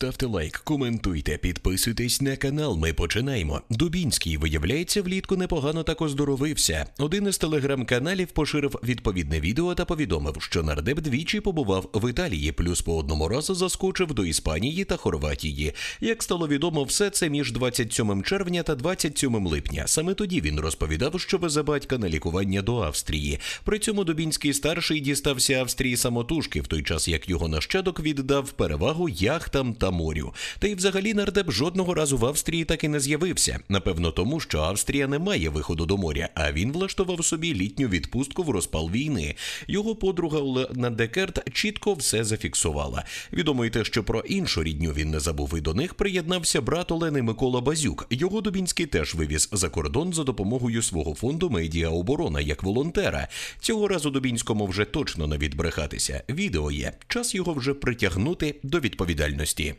ставте лайк, коментуйте, підписуйтесь на канал. Ми починаємо. Дубінський, виявляється, влітку непогано так оздоровився. Один із телеграм-каналів поширив відповідне відео та повідомив, що нардеп двічі побував в Італії, плюс по одному разу заскочив до Іспанії та Хорватії. Як стало відомо, все це між 27 червня та 27 липня. Саме тоді він розповідав, що везе батька на лікування до Австрії. При цьому Дубінський старший дістався Австрії самотужки, в той час як його нащадок віддав перевагу яхтам та морю. Та й взагалі нардеп жодного разу в Австрії так і не з'явився. Напевно, тому що Австрія не має виходу до моря, а він влаштував собі літню відпустку в розпал війни. Його подруга Олена Декерт чітко все зафіксувала. Відомо й те, що про іншу рідню він не забув і до них приєднався брат Олени Микола Базюк. Його Дубінський теж вивіз за кордон за допомогою свого фонду Медіа Оборона як волонтера. Цього разу Дубінському вже точно не відбрехатися. Відео є. Час його вже притягнути до відповідальності.